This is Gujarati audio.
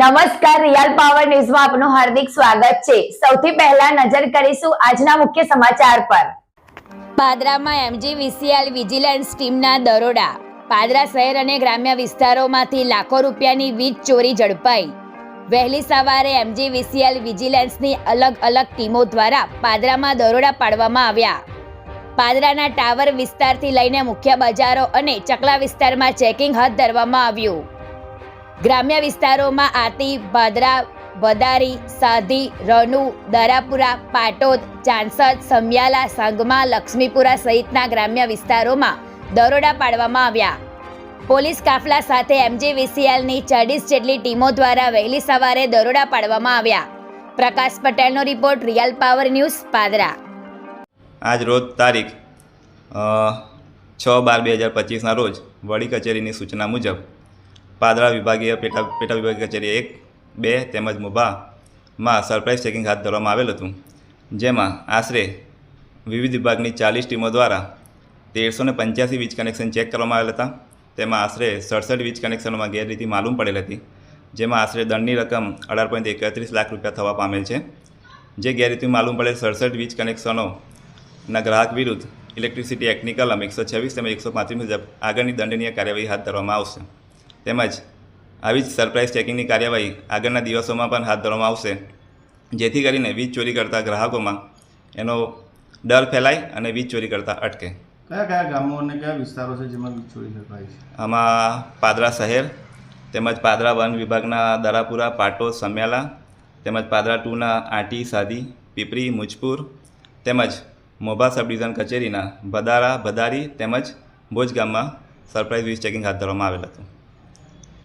નમસ્કાર રિયલ પાવર ન્યૂઝમાં આપનું હાર્દિક સ્વાગત છે. સૌથી પહેલા નજર કરીશું આજના મુખ્ય સમાચાર પર. પાદરામાં એમજીવીસીએલ વિજિલન્સ ટીમના દરોડા. પાદરા શહેર અને ગ્રામ્ય વિસ્તારોમાંથી લાખો રૂપિયાની વીજ ચોરી ઝડપાઈ. વહેલી સવારે એમજીવીસીએલ વિજિલન્સની અલગ અલગ ટીમો દ્વારા પાદરામાં દરોડા પાડવામાં આવ્યા. પાદરાના ટાવર વિસ્તારથી લઈને મુખ્ય બજારો અને ચકલા વિસ્તારમાં ચેકિંગ હાથ ધરવામાં આવ્યું. ગ્રામ્ય વિસ્તારોમાં આતી ભાદરા બદારી સાધી, રનુ, દરાપુરા, પાટોદ, ચાંસદ સમિયાલા સંગમા લક્ષ્મીપુરા સહિતના ગ્રામ્ય વિસ્તારોમાં દરોડા પાડવામાં આવ્યા. પોલીસ કાફલા સાથે એમજીવીસીએલની ચાળીસ જેટલી ટીમો દ્વારા વહેલી સવારે દરોડા પાડવામાં આવ્યા. પ્રકાશ પટેલનો report real power news, Padra. આજ રોજ તારીખ છ બાર બે હજાર પચીસના રોજ વડી કચેરીની સૂચના મુજબ પાદરા વિભાગીય પેટા પેટા વિભાગીય કચેરી એક, બે તેમજ મુભામાં સરપ્રાઇઝ ચેકિંગ હાથ ધરવામાં આવેલ હતું, જેમાં આશરે વિવિધ વિભાગની ચાલીસ ટીમો દ્વારા તેરસો ને પંચ્યાસી વીજ કનેક્શન ચેક કરવામાં આવેલ હતા. તેમાં આશરે સડસઠ વીજ કનેક્શનોમાં ગેરરીતિ માલુમ પડેલ હતી, જેમાં આશરે દંડની રકમ અઢાર પોઈન્ટ એકત્રીસ લાખ રૂપિયા થવા પામેલ છે. જે ગેરરીતિ માલુમ પડેલ સડસઠ વીજ કનેક્શનોના ગ્રાહક વિરુદ્ધ ઇલેક્ટ્રિસિટી એક્ટની કલમ એકસો છવ્વીસ તેમજ એકસો પાંત્રીસ મુજબ આગળની દંડનીય કાર્યવાહી હાથ ધરવામાં આવશે. તેમજ આવી જ સરપ્રાઇઝ ચેકિંગની કાર્યવાહી આગળના દિવસોમાં પણ હાથ ધરવામાં આવશે. જેથી કરીને વીજ ચોરી કરતા ગ્રાહકોમાં એનો ડર ફેલાય અને વીજ ચોરી કરતા અટકે. કયા કયા ગામો અને કયા વિસ્તારો છે જેમાં વીજ ચોરી થવાય છે? આમાં પાદરા શહેર તેમજ પાદરા વન વિભાગના દરાપુરા પાટો સમ્યાલા તેમજ પાદરા ટુના આંટી સાદી પીપરી મુજપુર તેમજ મોભા સબ ડિવિઝન કચેરીના ભદારા ભદારી તેમજ ભોજ ગામમાં સરપ્રાઇઝ વીજ ચેકિંગ હાથ ધરવામાં આવેલ હતું.